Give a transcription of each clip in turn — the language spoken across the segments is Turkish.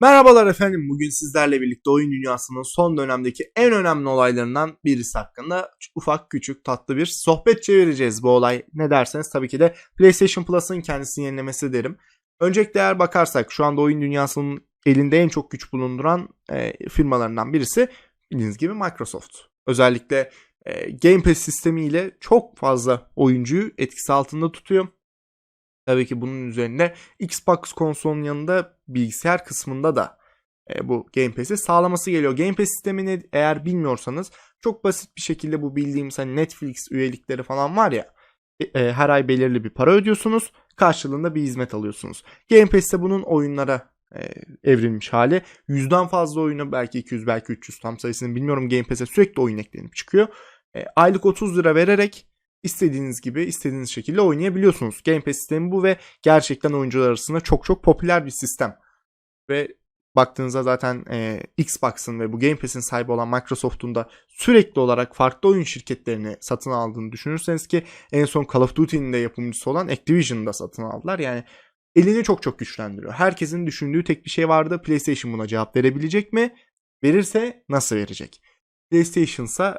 Merhabalar efendim. Bugün sizlerle birlikte oyun dünyasının son dönemdeki en önemli olaylarından birisi hakkında ufak küçük tatlı bir sohbet çevireceğiz. Bu olay ne derseniz tabii ki de PlayStation Plus'ın kendisini yenilemesi derim. Öncelikle eğer bakarsak şu anda oyun dünyasının elinde en çok güç bulunduran e, firmalarından birisi bildiğiniz gibi Microsoft. Özellikle e, Game Pass sistemiyle çok fazla oyuncuyu etkisi altında tutuyor. Tabii ki bunun üzerinde Xbox konsolunun yanında bilgisayar kısmında da e, bu Game Pass'i sağlaması geliyor. Game Pass sistemini eğer bilmiyorsanız çok basit bir şekilde bu bildiğimiz hani Netflix üyelikleri falan var ya e, e, her ay belirli bir para ödüyorsunuz. Karşılığında bir hizmet alıyorsunuz. Game Pass'te bunun oyunlara e, evrilmiş hali. Yüzden fazla oyunu belki 200 belki 300 tam sayısını bilmiyorum Game Pass'e sürekli oyun eklenip çıkıyor. E, aylık 30 lira vererek istediğiniz gibi istediğiniz şekilde oynayabiliyorsunuz. Game Pass sistemi bu ve gerçekten oyuncular arasında çok çok popüler bir sistem. Ve baktığınızda zaten e, Xbox'ın ve bu Game Pass'in sahibi olan Microsoft'un da sürekli olarak farklı oyun şirketlerini satın aldığını düşünürseniz ki en son Call of Duty'nin de yapımcısı olan Activision'ı da satın aldılar. Yani elini çok çok güçlendiriyor. Herkesin düşündüğü tek bir şey vardı. PlayStation buna cevap verebilecek mi? Verirse nasıl verecek? PlayStation ise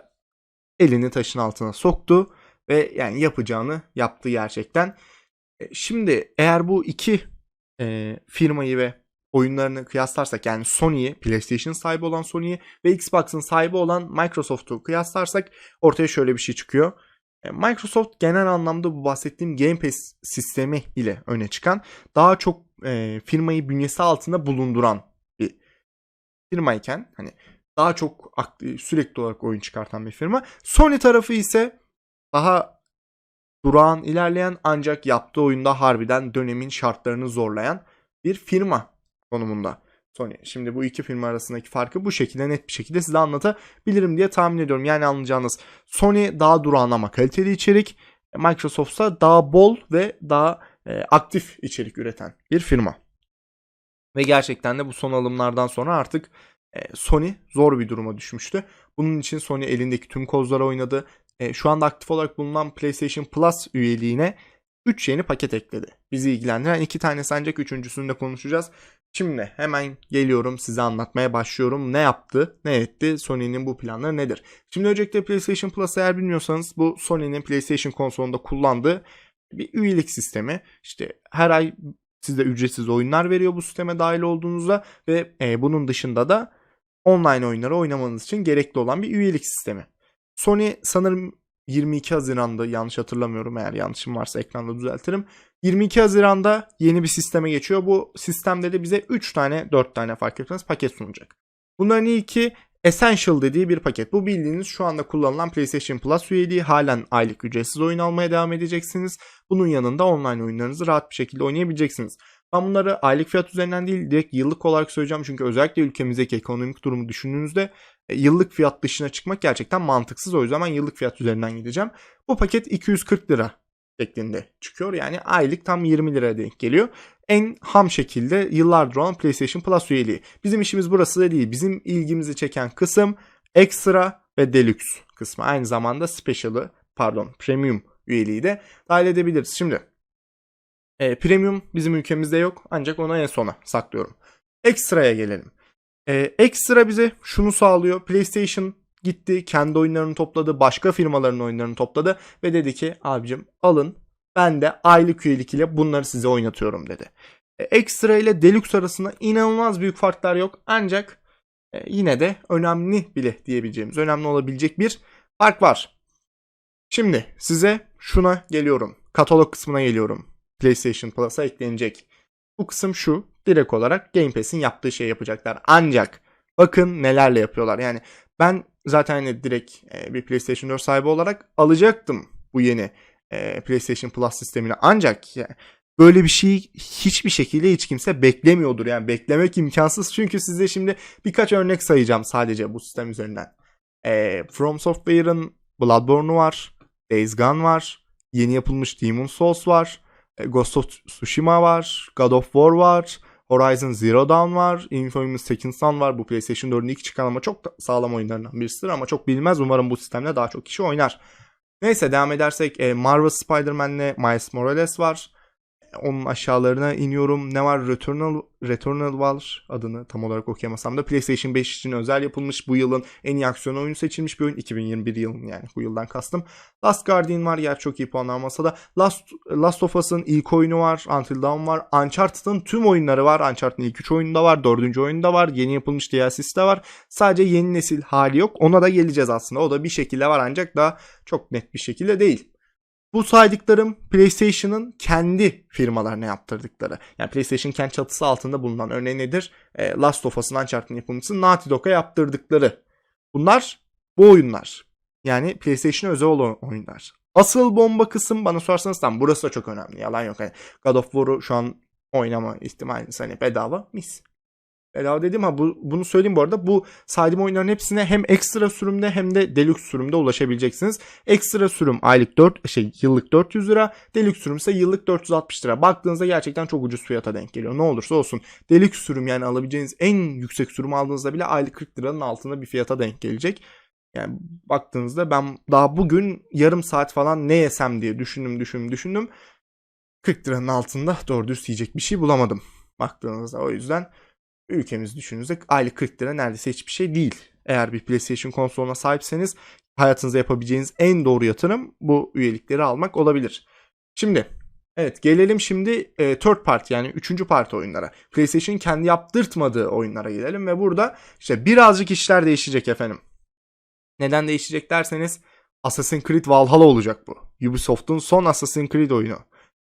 elini taşın altına soktu ve yani yapacağını yaptı gerçekten. E, şimdi eğer bu iki e, firmayı ve oyunlarını kıyaslarsak yani Sony'yi, PlayStation sahibi olan Sony'yi ve Xbox'ın sahibi olan Microsoft'u kıyaslarsak ortaya şöyle bir şey çıkıyor. E, Microsoft genel anlamda bu bahsettiğim Game Pass sistemi ile öne çıkan daha çok e, firmayı bünyesi altında bulunduran bir firmayken hani daha çok sürekli olarak oyun çıkartan bir firma. Sony tarafı ise daha durağan ilerleyen ancak yaptığı oyunda harbiden dönemin şartlarını zorlayan bir firma konumunda. Sony. Şimdi bu iki firma arasındaki farkı bu şekilde net bir şekilde size anlatabilirim diye tahmin ediyorum. Yani anlayacağınız Sony daha durağan ama kaliteli içerik. Microsoft ise daha bol ve daha e, aktif içerik üreten bir firma. Ve gerçekten de bu son alımlardan sonra artık e, Sony zor bir duruma düşmüştü. Bunun için Sony elindeki tüm kozlara oynadı e, şu anda aktif olarak bulunan PlayStation Plus üyeliğine 3 yeni paket ekledi. Bizi ilgilendiren iki tane ancak üçüncüsünü de konuşacağız. Şimdi hemen geliyorum size anlatmaya başlıyorum. Ne yaptı, ne etti, Sony'nin bu planları nedir? Şimdi öncelikle PlayStation Plus eğer bilmiyorsanız bu Sony'nin PlayStation konsolunda kullandığı bir üyelik sistemi. İşte her ay size ücretsiz oyunlar veriyor bu sisteme dahil olduğunuzda ve e, bunun dışında da online oyunları oynamanız için gerekli olan bir üyelik sistemi. Sony sanırım 22 Haziran'da yanlış hatırlamıyorum eğer yanlışım varsa ekranda düzeltirim. 22 Haziran'da yeni bir sisteme geçiyor. Bu sistemde de bize 3 tane 4 tane fark etmez paket sunacak. Bunların ilki Essential dediği bir paket. Bu bildiğiniz şu anda kullanılan PlayStation Plus üyeliği halen aylık ücretsiz oyun almaya devam edeceksiniz. Bunun yanında online oyunlarınızı rahat bir şekilde oynayabileceksiniz. Ben bunları aylık fiyat üzerinden değil direkt yıllık olarak söyleyeceğim. Çünkü özellikle ülkemizdeki ekonomik durumu düşündüğünüzde yıllık fiyat dışına çıkmak gerçekten mantıksız. O yüzden ben yıllık fiyat üzerinden gideceğim. Bu paket 240 lira şeklinde çıkıyor. Yani aylık tam 20 liraya denk geliyor. En ham şekilde yıllardır olan PlayStation Plus üyeliği. Bizim işimiz burası da değil. Bizim ilgimizi çeken kısım ekstra ve deluxe kısmı. Aynı zamanda special'ı pardon premium üyeliği de dahil edebiliriz. Şimdi e, premium bizim ülkemizde yok ancak ona en sona saklıyorum. Ekstra'ya gelelim. E, ekstra bize şunu sağlıyor. PlayStation gitti kendi oyunlarını topladı. Başka firmaların oyunlarını topladı. Ve dedi ki abicim alın ben de aylık üyelik ile bunları size oynatıyorum dedi. E, ekstra ile Deluxe arasında inanılmaz büyük farklar yok. Ancak e, yine de önemli bile diyebileceğimiz, önemli olabilecek bir fark var. Şimdi size şuna geliyorum. Katalog kısmına geliyorum. PlayStation Plus'a eklenecek. Bu kısım şu. Direkt olarak Game Pass'in yaptığı şey yapacaklar. Ancak bakın nelerle yapıyorlar. Yani ben zaten hani direkt e, bir PlayStation 4 sahibi olarak alacaktım bu yeni e, PlayStation Plus sistemini. Ancak böyle bir şey hiçbir şekilde hiç kimse beklemiyordur. Yani beklemek imkansız. Çünkü size şimdi birkaç örnek sayacağım sadece bu sistem üzerinden. E, From Software'ın Bloodborne'u var. Days Gone var. Yeni yapılmış Demon Souls var. Ghost of Tsushima var. God of War var. Horizon Zero Dawn var. Infamous Second Son var. Bu PlayStation 4'ün ilk çıkan ama çok sağlam oyunlarından birisidir ama çok bilmez. Umarım bu sistemle daha çok kişi oynar. Neyse devam edersek e, Marvel Spider-Man'le Miles Morales var. Onun aşağılarına iniyorum. Ne var? Returnal, Returnal var adını tam olarak okuyamasam da PlayStation 5 için özel yapılmış. Bu yılın en iyi aksiyon oyunu seçilmiş bir oyun. 2021 yılın yani bu yıldan kastım. Last Guardian var. Yer çok iyi puanlar almasa da. Last, Last of Us'ın ilk oyunu var. Until Dawn var. Uncharted'ın tüm oyunları var. Uncharted'ın ilk 3 oyunda var. 4. oyunda var. Yeni yapılmış DLC'si de var. Sadece yeni nesil hali yok. Ona da geleceğiz aslında. O da bir şekilde var ancak daha çok net bir şekilde değil. Bu saydıklarım PlayStation'ın kendi firmalarına yaptırdıkları. Yani PlayStation kendi çatısı altında bulunan örneği nedir? E, Last of Us'ın Uncharted'ın yapımcısı Naughty Dog'a yaptırdıkları. Bunlar bu oyunlar. Yani PlayStation'a özel olan oyunlar. Asıl bomba kısım bana sorarsanız tam burası da çok önemli. Yalan yok. Yani God of War'u şu an oynama ihtimaliniz hani bedava mis. Bedava dedim ha bu, bunu söyleyeyim bu arada. Bu saydığım oyunların hepsine hem ekstra sürümde hem de deluxe sürümde ulaşabileceksiniz. Ekstra sürüm aylık 4 şey yıllık 400 lira, deluxe sürüm ise yıllık 460 lira. Baktığınızda gerçekten çok ucuz fiyata denk geliyor. Ne olursa olsun. Deluxe sürüm yani alabileceğiniz en yüksek sürümü aldığınızda bile aylık 40 liranın altında bir fiyata denk gelecek. Yani baktığınızda ben daha bugün yarım saat falan ne yesem diye düşündüm düşündüm düşündüm. 40 liranın altında doğru düz yiyecek bir şey bulamadım. Baktığınızda o yüzden ülkemiz düşündüğünüzde aylık 40 lira neredeyse hiçbir şey değil. Eğer bir PlayStation konsoluna sahipseniz hayatınızda yapabileceğiniz en doğru yatırım bu üyelikleri almak olabilir. Şimdi evet gelelim şimdi e, third party yani üçüncü parti oyunlara. PlayStation kendi yaptırtmadığı oyunlara gelelim ve burada işte birazcık işler değişecek efendim. Neden değişecek derseniz Assassin's Creed Valhalla olacak bu. Ubisoft'un son Assassin's Creed oyunu.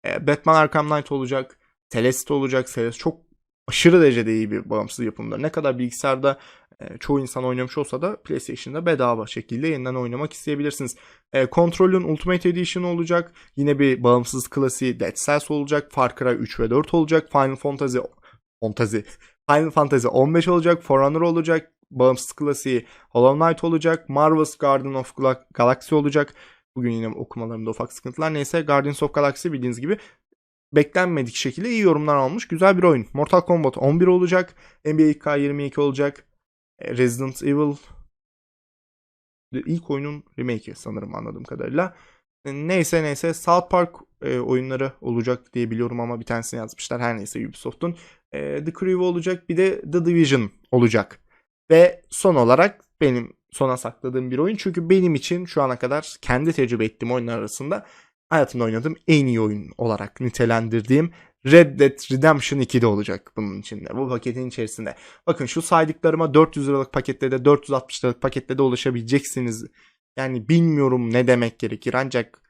E, Batman Arkham Knight olacak. Celeste olacak. Celeste çok aşırı derecede iyi bir bağımsız yapımdır. Ne kadar bilgisayarda e, çoğu insan oynamış olsa da PlayStation'da bedava şekilde yeniden oynamak isteyebilirsiniz. E, Control'ün Ultimate Edition olacak. Yine bir bağımsız klasiği Dead Cells olacak. Far Cry 3 ve 4 olacak. Final Fantasy Fantasy Final Fantasy 15 olacak. For Honor olacak. Bağımsız klasiği Hollow Knight olacak. Marvel's Garden of Galaxy olacak. Bugün yine okumalarımda ufak sıkıntılar. Neyse Guardians of Galaxy bildiğiniz gibi beklenmedik şekilde iyi yorumlar almış. Güzel bir oyun. Mortal Kombat 11 olacak. NBA 2K22 olacak. E, Resident Evil ilk oyunun remake'i sanırım anladığım kadarıyla. E, Neyse neyse South Park e, oyunları olacak diye biliyorum ama bir tanesini yazmışlar. Her neyse Ubisoft'un. E, The Crew olacak bir de The Division olacak. Ve son olarak benim sona sakladığım bir oyun. Çünkü benim için şu ana kadar kendi tecrübe ettiğim oyunlar arasında hayatımda oynadığım en iyi oyun olarak nitelendirdiğim Red Dead Redemption 2'de olacak bunun içinde. Bu paketin içerisinde. Bakın şu saydıklarıma 400 liralık pakette de 460 liralık pakette de ulaşabileceksiniz. Yani bilmiyorum ne demek gerekir ancak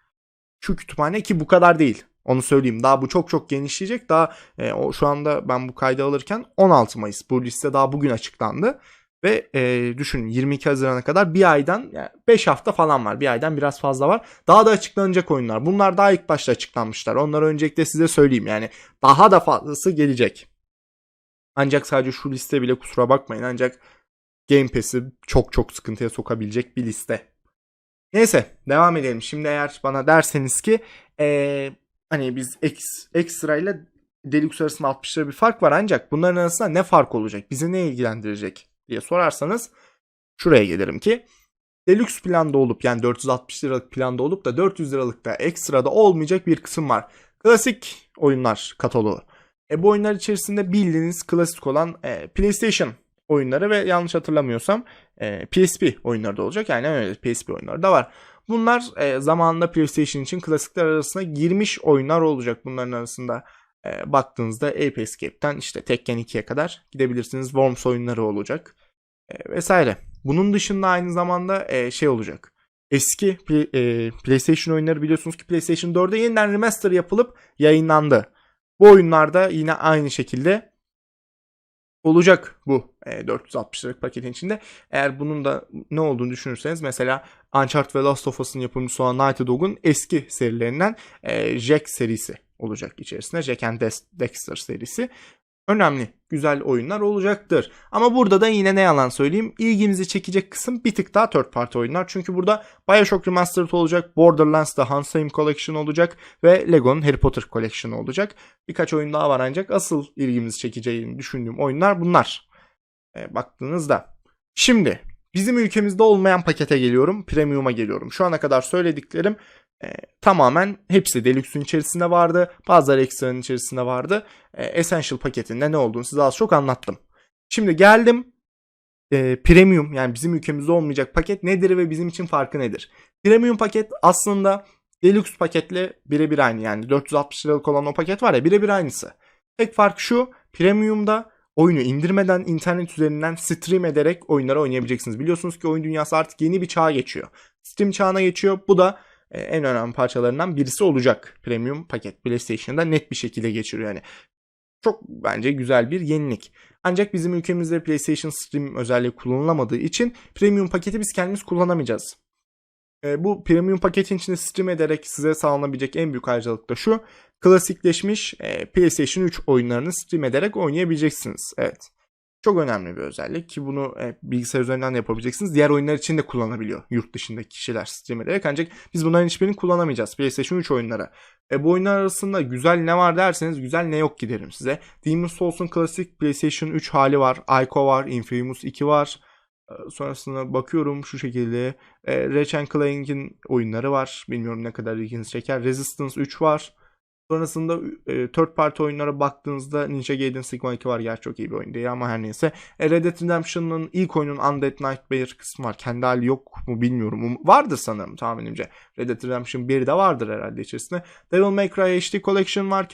şu kütüphane ki bu kadar değil. Onu söyleyeyim. Daha bu çok çok genişleyecek. Daha e, o şu anda ben bu kaydı alırken 16 Mayıs. Bu liste daha bugün açıklandı. Ve e, düşünün 22 Haziran'a kadar bir aydan yani 5 hafta falan var. Bir aydan biraz fazla var. Daha da açıklanacak oyunlar. Bunlar daha ilk başta açıklanmışlar. Onları öncelikle size söyleyeyim. Yani daha da fazlası gelecek. Ancak sadece şu liste bile kusura bakmayın. Ancak Game Pass'i çok çok sıkıntıya sokabilecek bir liste. Neyse devam edelim. Şimdi eğer bana derseniz ki ee, hani biz eks, ekstra ile Deluxe arasında 60 lira bir fark var ancak bunların arasında ne fark olacak? Bizi ne ilgilendirecek diye sorarsanız şuraya gelirim ki Deluxe planda olup yani 460 liralık planda olup da 400 liralıkta ekstrada olmayacak bir kısım var. Klasik oyunlar kataloğu. E bu oyunlar içerisinde bildiğiniz klasik olan e, PlayStation oyunları ve yanlış hatırlamıyorsam e, PSP oyunları da olacak. Yani öyle PSP oyunları da var. Bunlar e, zamanında PlayStation için klasikler arasına girmiş oyunlar olacak. Bunların arasında e, baktığınızda Ape Escape'ten işte Tekken 2'ye kadar gidebilirsiniz. Worms oyunları olacak e, vesaire. Bunun dışında aynı zamanda e, şey olacak. Eski e, PlayStation oyunları biliyorsunuz ki PlayStation 4'e yeniden remaster yapılıp yayınlandı. Bu oyunlarda yine aynı şekilde olacak bu e, 460 liralık paketin içinde. Eğer bunun da ne olduğunu düşünürseniz mesela Uncharted ve Last of Us'ın yapımcısı olan Naughty Dog'un eski serilerinden e, Jack serisi olacak içerisinde. Jack and Dexter serisi. Önemli, güzel oyunlar olacaktır. Ama burada da yine ne yalan söyleyeyim ilgimizi çekecek kısım bir tık daha third party oyunlar. Çünkü burada Bioshock Remastered olacak, Borderlands'da Hansheim Collection olacak ve Lego'nun Harry Potter Collection olacak. Birkaç oyun daha var ancak asıl ilgimizi çekeceğini düşündüğüm oyunlar bunlar. E, baktığınızda. Şimdi bizim ülkemizde olmayan pakete geliyorum, premium'a geliyorum. Şu ana kadar söylediklerim E, tamamen hepsi Deluxe'un içerisinde vardı. Bazıları ekstranın içerisinde vardı. E, Essential paketinde ne olduğunu size az çok anlattım. Şimdi geldim e, Premium yani bizim ülkemizde olmayacak paket nedir ve bizim için farkı nedir? Premium paket aslında Deluxe paketle birebir aynı yani 460 liralık olan o paket var ya birebir aynısı. Tek fark şu Premium'da oyunu indirmeden internet üzerinden stream ederek oyunları oynayabileceksiniz. Biliyorsunuz ki oyun dünyası artık yeni bir çağa geçiyor. Stream çağına geçiyor. Bu da en önemli parçalarından birisi olacak. Premium paket PlayStation'da net bir şekilde geçiriyor yani. Çok bence güzel bir yenilik. Ancak bizim ülkemizde PlayStation Stream özelliği kullanılamadığı için Premium paketi biz kendimiz kullanamayacağız. E, bu Premium paketin içinde stream ederek size sağlanabilecek en büyük ayrıcalık da şu. Klasikleşmiş e, PlayStation 3 oyunlarını stream ederek oynayabileceksiniz. Evet. Çok önemli bir özellik ki bunu e, bilgisayar üzerinden de yapabileceksiniz. Diğer oyunlar için de kullanabiliyor yurt dışındaki kişiler stream ederek. Ancak biz bunların hiçbirini kullanamayacağız. PlayStation 3 oyunları. E, bu oyunlar arasında güzel ne var derseniz güzel ne yok giderim size. Demon's Souls'un klasik PlayStation 3 hali var. Ico var. Infamous 2 var. E, sonrasında bakıyorum şu şekilde. E, Ratchet Clank'in oyunları var. Bilmiyorum ne kadar ilginizi çeker. Resistance 3 var. Sonrasında e, third party oyunlara baktığınızda Ninja Gaiden Sigma 2 var. Gerçi çok iyi bir oyun değil ama her neyse. E, Red Dead Redemption'ın ilk oyunun Undead Nightmare kısmı var. Kendi hali yok mu bilmiyorum. Um- Vardır sanırım tahminimce. Red Dead Redemption 1 de vardır herhalde içerisinde. Devil May Cry HD Collection var.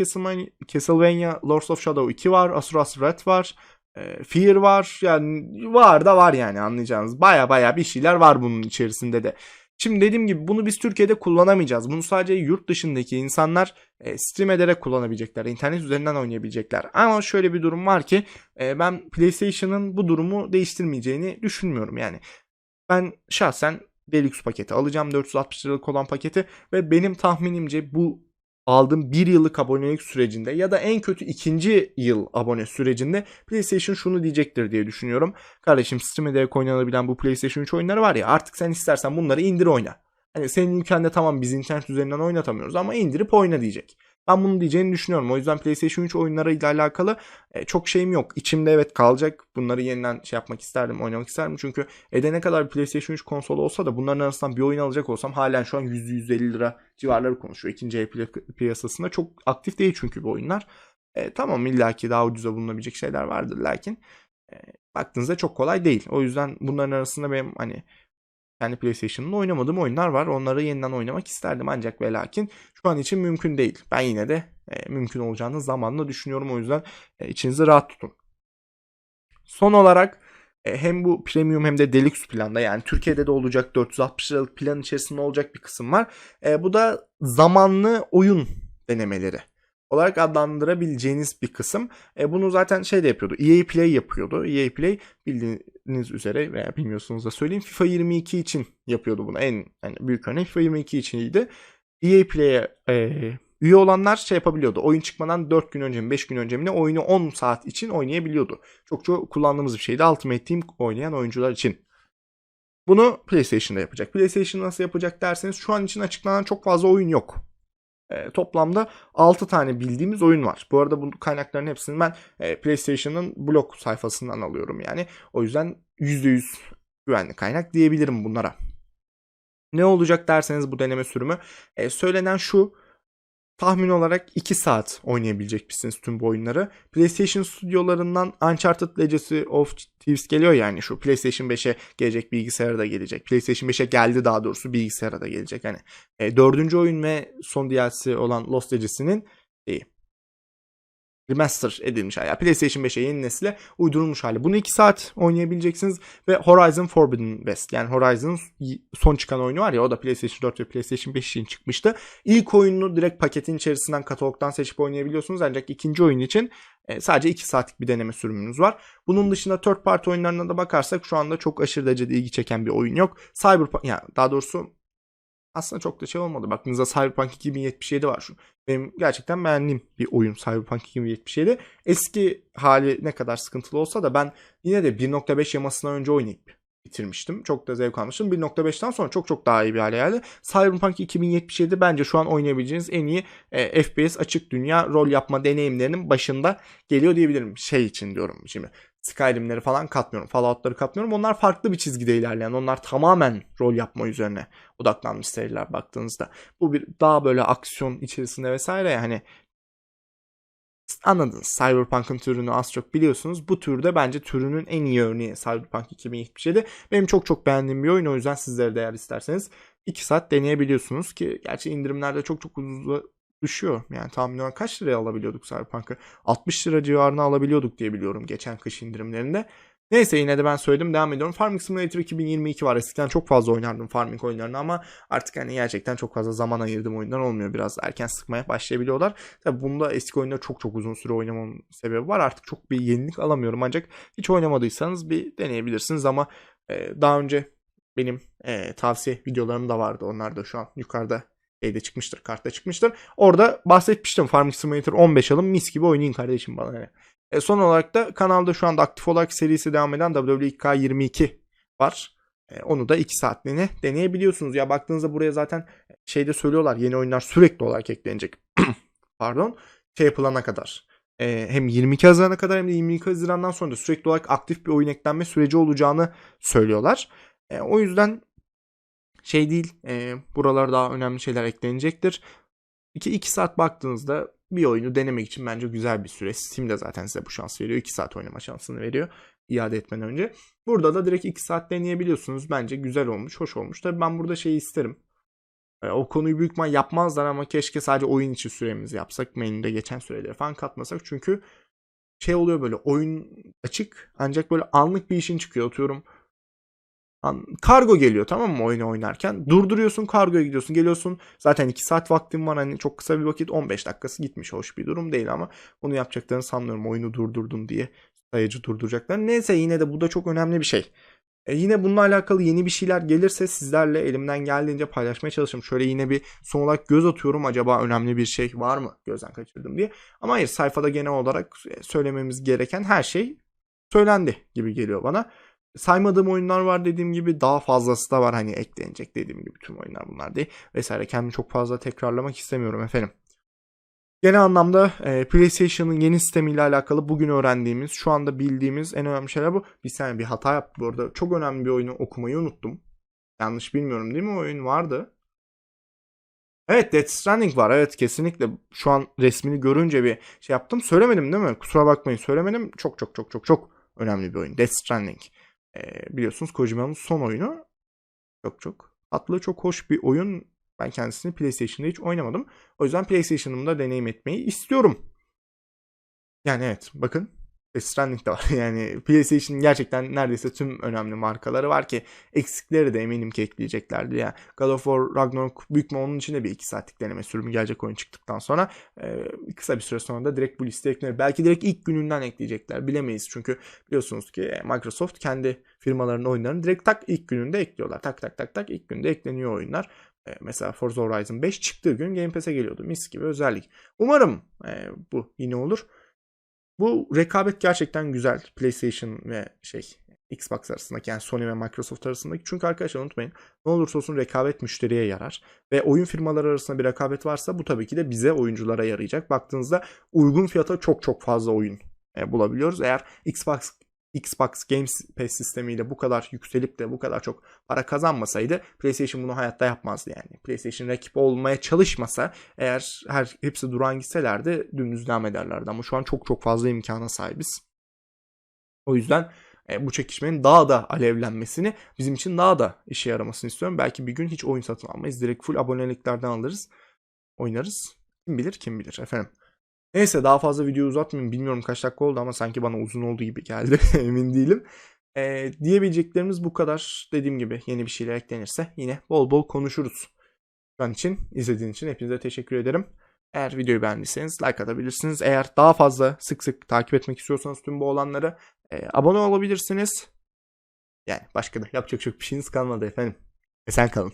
Castlevania, Lords of Shadow 2 var. Asuras Red var. E, Fear var. Yani var da var yani anlayacağınız. Baya baya bir şeyler var bunun içerisinde de. Şimdi dediğim gibi bunu biz Türkiye'de kullanamayacağız. Bunu sadece yurt dışındaki insanlar e, stream ederek kullanabilecekler. internet üzerinden oynayabilecekler. Ama şöyle bir durum var ki e, ben PlayStation'ın bu durumu değiştirmeyeceğini düşünmüyorum yani. Ben şahsen Deluxe paketi alacağım 460 liralık olan paketi ve benim tahminimce bu aldığım bir yıllık abonelik sürecinde ya da en kötü ikinci yıl abone sürecinde PlayStation şunu diyecektir diye düşünüyorum. Kardeşim Steam ederek oynanabilen bu PlayStation 3 oyunları var ya artık sen istersen bunları indir oyna. Hani senin ülkende tamam biz internet üzerinden oynatamıyoruz ama indirip oyna diyecek. Ben bunu diyeceğini düşünüyorum. O yüzden PlayStation 3 oyunlarıyla alakalı e, çok şeyim yok. İçimde evet kalacak. Bunları yeniden şey yapmak isterdim, oynamak isterdim. Çünkü ede ne kadar PlayStation 3 konsolu olsa da bunların arasından bir oyun alacak olsam halen şu an 100-150 lira civarları konuşuyor. İkinci el pi- piyasasında çok aktif değil çünkü bu oyunlar. E, tamam illaki daha ucuza bulunabilecek şeyler vardır lakin e, baktığınızda çok kolay değil. O yüzden bunların arasında benim hani kendi PlayStation'ımda oynamadığım oyunlar var. Onları yeniden oynamak isterdim ancak ve lakin şu an için mümkün değil. Ben yine de e, mümkün olacağını zamanla düşünüyorum. O yüzden e, içinizi rahat tutun. Son olarak e, hem bu premium hem de deluxe planda yani Türkiye'de de olacak 460 liralık plan içerisinde olacak bir kısım var. E, bu da zamanlı oyun denemeleri olarak adlandırabileceğiniz bir kısım. E, bunu zaten şey de yapıyordu. EA Play yapıyordu. EA Play bildiğiniz üzere veya bilmiyorsunuz da söyleyeyim FIFA 22 için yapıyordu bunu. En yani büyük örnek FIFA 22 içiniydi. EA Play'e e, üye olanlar şey yapabiliyordu. Oyun çıkmadan 4 gün önce mi 5 gün önce mi ne oyunu 10 saat için oynayabiliyordu. Çok çok kullandığımız bir şeydi. Ultimate Team oynayan oyuncular için. Bunu PlayStation'da yapacak. PlayStation nasıl yapacak derseniz şu an için açıklanan çok fazla oyun yok. E, toplamda 6 tane bildiğimiz oyun var. Bu arada bu kaynakların hepsini ben e, PlayStation'ın blog sayfasından alıyorum yani. O yüzden %100 güvenli kaynak diyebilirim bunlara. Ne olacak derseniz bu deneme sürümü e, söylenen şu tahmin olarak 2 saat oynayabilecek misiniz tüm bu oyunları. PlayStation stüdyolarından Uncharted Legacy of Thieves geliyor yani şu PlayStation 5'e gelecek bilgisayara da gelecek. PlayStation 5'e geldi daha doğrusu bilgisayara da gelecek. Hani e, dördüncü oyun ve son DLC olan Lost Legacy'nin şeyi, remaster edilmiş hali. Yani PlayStation 5'e yeni nesile uydurulmuş hali. Bunu 2 saat oynayabileceksiniz ve Horizon Forbidden West yani Horizon'ın son çıkan oyunu var ya o da PlayStation 4 ve PlayStation 5 için çıkmıştı. İlk oyunu direkt paketin içerisinden katalogdan seçip oynayabiliyorsunuz ancak ikinci oyun için e, sadece 2 saatlik bir deneme sürümünüz var. Bunun dışında third party oyunlarına da bakarsak şu anda çok aşırı derecede ilgi çeken bir oyun yok. Cyberpunk yani daha doğrusu aslında çok da şey olmadı. Baktığınızda Cyberpunk 2077 var şu. Benim gerçekten beğendiğim bir oyun Cyberpunk 2077. Eski hali ne kadar sıkıntılı olsa da ben yine de 1.5 yamasından önce oynayıp bitirmiştim. Çok da zevk almıştım. 1.5'ten sonra çok çok daha iyi bir hale geldi. Cyberpunk 2077 bence şu an oynayabileceğiniz en iyi e, FPS açık dünya rol yapma deneyimlerinin başında geliyor diyebilirim. Şey için diyorum şimdi. Skyrim'leri falan katmıyorum. Fallout'ları katmıyorum. Onlar farklı bir çizgide ilerleyen. Onlar tamamen rol yapma üzerine odaklanmış seriler baktığınızda. Bu bir daha böyle aksiyon içerisinde vesaire hani anladınız. Cyberpunk'ın türünü az çok biliyorsunuz. Bu türde bence türünün en iyi örneği Cyberpunk 2077. Benim çok çok beğendiğim bir oyun. O yüzden sizlere de eğer isterseniz 2 saat deneyebiliyorsunuz ki gerçi indirimlerde çok çok ucuza düşüyor. Yani tahmin olarak kaç liraya alabiliyorduk Cyberpunk'ı? 60 lira civarına alabiliyorduk diye biliyorum geçen kış indirimlerinde. Neyse yine de ben söyledim devam ediyorum. Farming Simulator 2022 var. Eskiden çok fazla oynardım farming oyunlarını ama artık hani gerçekten çok fazla zaman ayırdığım oyunlar olmuyor. Biraz erken sıkmaya başlayabiliyorlar. Tabi bunda eski oyunları çok çok uzun süre oynamamın sebebi var. Artık çok bir yenilik alamıyorum ancak hiç oynamadıysanız bir deneyebilirsiniz ama e, daha önce benim e, tavsiye videolarım da vardı. Onlar da şu an yukarıda şeyde çıkmıştır, kartta çıkmıştır. Orada bahsetmiştim Farming Simulator 15 alın mis gibi oynayın kardeşim bana. Yani. E, son olarak da kanalda şu anda aktif olarak serisi devam eden WWE 22 var. E, onu da 2 saatliğine deneyebiliyorsunuz. Ya baktığınızda buraya zaten şeyde söylüyorlar yeni oyunlar sürekli olarak eklenecek. Pardon. Şey yapılana kadar. E, hem 22 Haziran'a kadar hem de 22 Haziran'dan sonra da sürekli olarak aktif bir oyun eklenme süreci olacağını söylüyorlar. E, o yüzden şey değil e, buralar daha önemli şeyler eklenecektir. 2, 2 saat baktığınızda bir oyunu denemek için bence güzel bir süre. Steam de zaten size bu şans veriyor. 2 saat oynama şansını veriyor iade etmeden önce. Burada da direkt 2 saat deneyebiliyorsunuz. Bence güzel olmuş, hoş olmuş. Tabii ben burada şeyi isterim. E, o konuyu büyük ihtimal yapmazlar ama keşke sadece oyun içi süremizi yapsak. Menüde geçen süreleri falan katmasak. Çünkü şey oluyor böyle oyun açık ancak böyle anlık bir işin çıkıyor. Atıyorum kargo geliyor tamam mı oyunu oynarken. Durduruyorsun kargoya gidiyorsun geliyorsun. Zaten 2 saat vaktin var hani çok kısa bir vakit 15 dakikası gitmiş. Hoş bir durum değil ama bunu yapacaklarını sanmıyorum oyunu durdurdun diye sayıcı durduracaklar. Neyse yine de bu da çok önemli bir şey. E yine bununla alakalı yeni bir şeyler gelirse sizlerle elimden geldiğince paylaşmaya çalışırım. Şöyle yine bir son olarak göz atıyorum acaba önemli bir şey var mı gözden kaçırdım diye. Ama hayır sayfada genel olarak söylememiz gereken her şey söylendi gibi geliyor bana saymadığım oyunlar var dediğim gibi daha fazlası da var hani eklenecek dediğim gibi tüm oyunlar bunlar değil vesaire kendimi çok fazla tekrarlamak istemiyorum efendim. Genel anlamda e, PlayStation'ın yeni sistemiyle alakalı bugün öğrendiğimiz, şu anda bildiğimiz en önemli şeyler bu. Bir saniye bir hata yaptım bu arada. Çok önemli bir oyunu okumayı unuttum. Yanlış bilmiyorum değil mi? O oyun vardı. Evet Death Stranding var. Evet kesinlikle şu an resmini görünce bir şey yaptım. Söylemedim değil mi? Kusura bakmayın söylemedim. Çok çok çok çok çok önemli bir oyun. Death Stranding. Ee, biliyorsunuz Kojima'nın son oyunu. Çok çok tatlı, çok hoş bir oyun. Ben kendisini PlayStation'da hiç oynamadım. O yüzden PlayStation'ımda deneyim etmeyi istiyorum. Yani evet bakın Death Stranding de var. Yani PlayStation'ın gerçekten neredeyse tüm önemli markaları var ki eksikleri de eminim ki ekleyeceklerdi. Yani God of War Ragnarok büyük mü onun için de bir 2 saatlik deneme sürümü gelecek oyun çıktıktan sonra e, kısa bir süre sonra da direkt bu listeye eklenir. Belki direkt ilk gününden ekleyecekler bilemeyiz. Çünkü biliyorsunuz ki Microsoft kendi firmalarının oyunlarını direkt tak ilk gününde ekliyorlar. Tak tak tak tak ilk günde ekleniyor oyunlar. E, mesela Forza Horizon 5 çıktığı gün Game Pass'e geliyordu. Mis gibi özellik. Umarım e, bu yine olur. Bu rekabet gerçekten güzel. PlayStation ve şey Xbox arasındaki yani Sony ve Microsoft arasındaki. Çünkü arkadaşlar unutmayın ne olursa olsun rekabet müşteriye yarar. Ve oyun firmaları arasında bir rekabet varsa bu tabii ki de bize oyunculara yarayacak. Baktığınızda uygun fiyata çok çok fazla oyun e, bulabiliyoruz. Eğer Xbox Xbox Games Pass sistemiyle bu kadar yükselip de bu kadar çok para kazanmasaydı PlayStation bunu hayatta yapmazdı yani. PlayStation rakip olmaya çalışmasa eğer her hepsi duran gitselerdi dümdüz devam ederlerdi ama şu an çok çok fazla imkana sahibiz. O yüzden e, bu çekişmenin daha da alevlenmesini bizim için daha da işe yaramasını istiyorum. Belki bir gün hiç oyun satın almayız. Direkt full aboneliklerden alırız. Oynarız. Kim bilir kim bilir efendim. Neyse daha fazla video uzatmayayım. Bilmiyorum kaç dakika oldu ama sanki bana uzun olduğu gibi geldi. Emin değilim. Ee, diyebileceklerimiz bu kadar. Dediğim gibi yeni bir şeyler eklenirse yine bol bol konuşuruz. Şu an için izlediğiniz için hepinize teşekkür ederim. Eğer videoyu beğendiyseniz like atabilirsiniz. Eğer daha fazla sık sık takip etmek istiyorsanız tüm bu olanları e, abone olabilirsiniz. Yani başka da yapacak çok bir şeyiniz kalmadı efendim. Esen kalın.